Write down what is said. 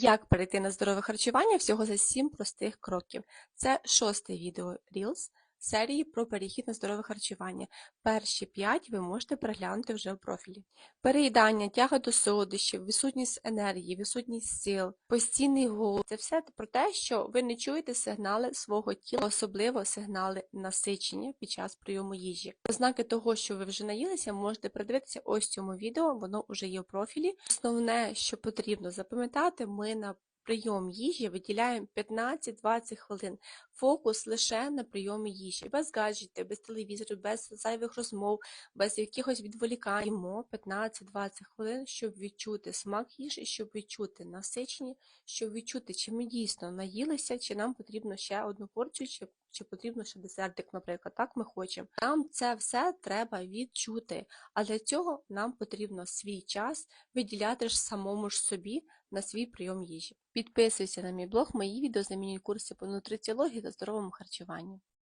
Як перейти на здорове харчування всього за 7 простих кроків. Це шосте відео Reels серії про перехід на здорове харчування. Перші 5 ви можете переглянути вже в профілі. Переїдання, тяга до солодощів, відсутність енергії, відсутність сил, постійний голод – це все про те, що ви не чуєте сигнали свого тіла, особливо сигнали насичення під час прийому їжі. Ознаки того, що ви вже наїлися, можете придивитися ось цьому відео, воно вже є в профілі. Основне, що потрібно запам'ятати, ми на прийом їжі виділяємо 15-20 хвилин. Фокус лише на прийомі їжі, без гаджетів, без телевізору, без зайвих розмов, без якихось відволікань. Їмо 15-20 хвилин, щоб відчути смак їжі, щоб відчути насичення, щоб відчути, чи ми дійсно наїлися, чи нам потрібно ще одну порцію, чи, чи потрібно ще десертик, наприклад. Так ми хочемо. Нам це все треба відчути, а для цього нам потрібно свій час виділяти ж самому ж собі на свій прийом їжі. Підписуйся на мій блог, мої відео замінюють курси по нутриціології та здоровому харчуванню.